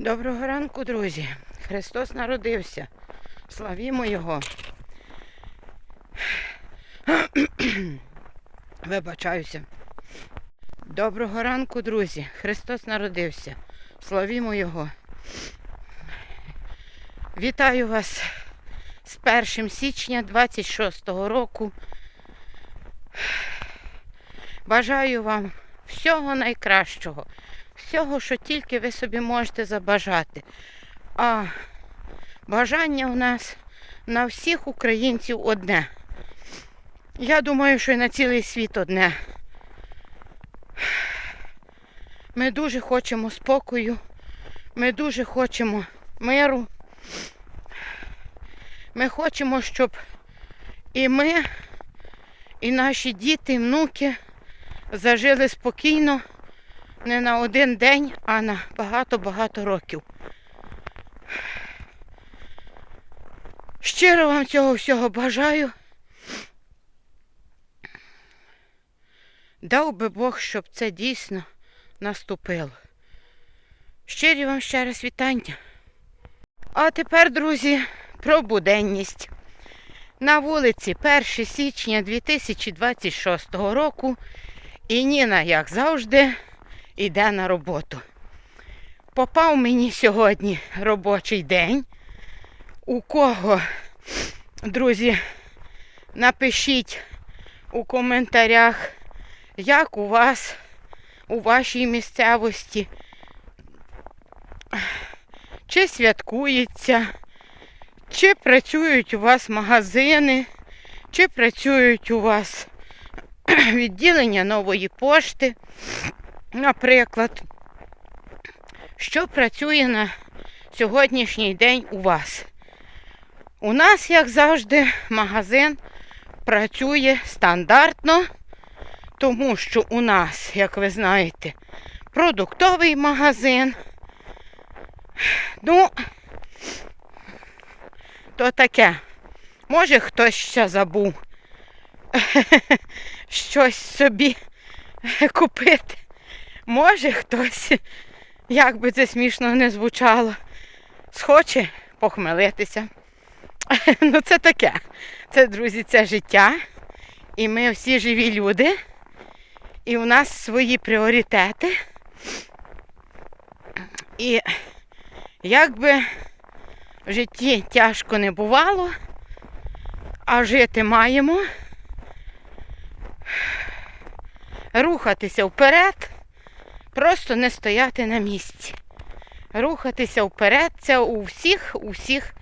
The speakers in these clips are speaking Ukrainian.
Доброго ранку, друзі. Христос народився. Славімо Його. Вибачаюся. Доброго ранку, друзі. Христос народився. Славімо Його. Вітаю вас з 1 січня 26-го року. Бажаю вам всього найкращого всього, що тільки ви собі можете забажати. А бажання у нас на всіх українців одне. Я думаю, що і на цілий світ одне. Ми дуже хочемо спокою, ми дуже хочемо миру. Ми хочемо, щоб і ми, і наші діти, і внуки зажили спокійно не на один день, а на багато-багато років. Щиро вам цього всього бажаю. Дав би Бог, щоб це дійсно наступило. Щирі вам ще раз вітання. А тепер, друзі, про буденність. На вулиці 1 січня 2026 року і Ніна, як завжди, іде на роботу. Попав мені сьогодні робочий день. У кого, друзі, напишіть у коментарях, як у вас у вашій місцевості, чи святкується, чи працюють у вас магазини, чи працюють у вас відділення нової пошти. Наприклад, що працює на сьогоднішній день у вас? У нас, як завжди, магазин працює стандартно, тому що у нас, як ви знаєте, продуктовий магазин. Ну, то таке. Може хтось ще забув щось собі купити. Може хтось, як би це смішно не звучало, схоче похмелитися. Ну це таке. Це, друзі, це життя. І ми всі живі люди. І у нас свої пріоритети. І як би в житті тяжко не бувало, а жити маємо, рухатися вперед. Просто не стояти на місці. Рухатися вперед це у всіх, у всіх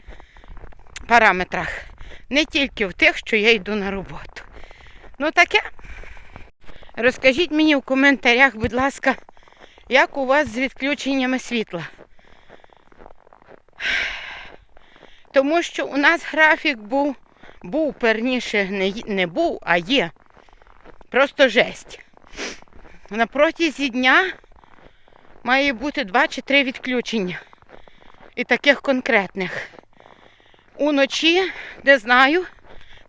параметрах. Не тільки в тих, що я йду на роботу. Ну таке. Розкажіть мені в коментарях, будь ласка, як у вас з відключеннями світла. Тому що у нас графік був, був перніше, не, не був, а є. Просто жесть. На протязі дня має бути два чи три відключення. І таких конкретних. Уночі не знаю,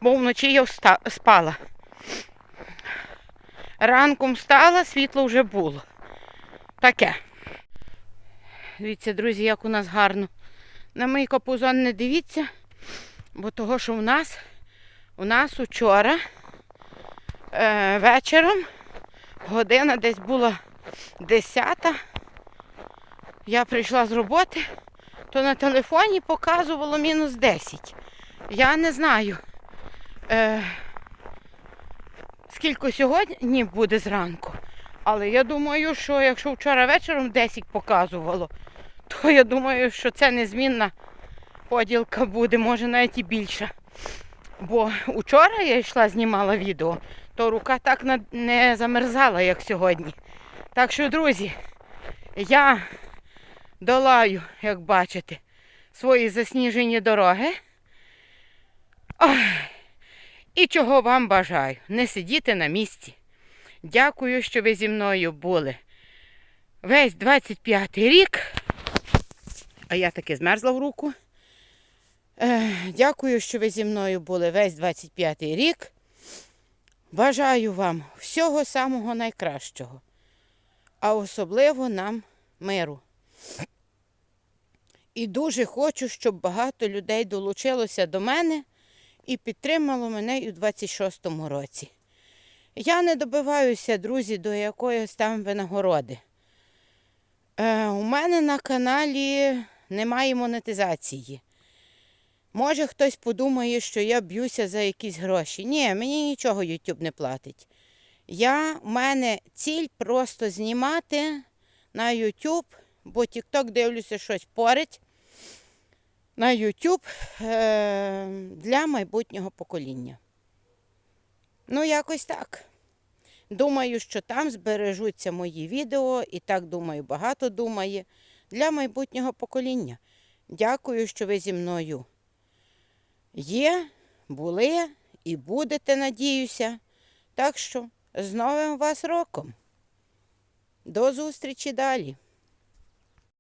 бо вночі я спала. Ранком встала, світло вже було. Таке. Дивіться, друзі, як у нас гарно. На мій капузон не дивіться, бо того, що в нас у нас учора е, вечором година десь була 10. Я прийшла з роботи, то на телефоні показувало мінус 10. Я не знаю, е, скільки сьогодні буде зранку. Але я думаю, що якщо вчора вечором 10 показувало, то я думаю, що це незмінна поділка буде, може навіть і більша. Бо вчора я йшла, знімала відео, то рука так не замерзала, як сьогодні. Так що, друзі, я долаю, як бачите, свої засніжені дороги. Ой, і чого вам бажаю? Не сидіти на місці. Дякую, що ви зі мною були. Весь 25-й рік. А я таки змерзла в руку. Е, дякую, що ви зі мною були весь 25-й рік. Бажаю вам всього самого найкращого, а особливо нам миру. І дуже хочу, щоб багато людей долучилося до мене і підтримало мене і у 26-му році. Я не добиваюся, друзі, до якоїсь там винагороди. Е, у мене на каналі немає монетизації. Може, хтось подумає, що я б'юся за якісь гроші. Ні, мені нічого YouTube не платить. Я, у мене ціль просто знімати на YouTube, бо TikTok дивлюся щось порить. На YouTube е- для майбутнього покоління. Ну, якось так. Думаю, що там збережуться мої відео, і так думаю, багато думає для майбутнього покоління. Дякую, що ви зі мною є, були і будете, надіюся. Так що з Новим вас роком. До зустрічі далі!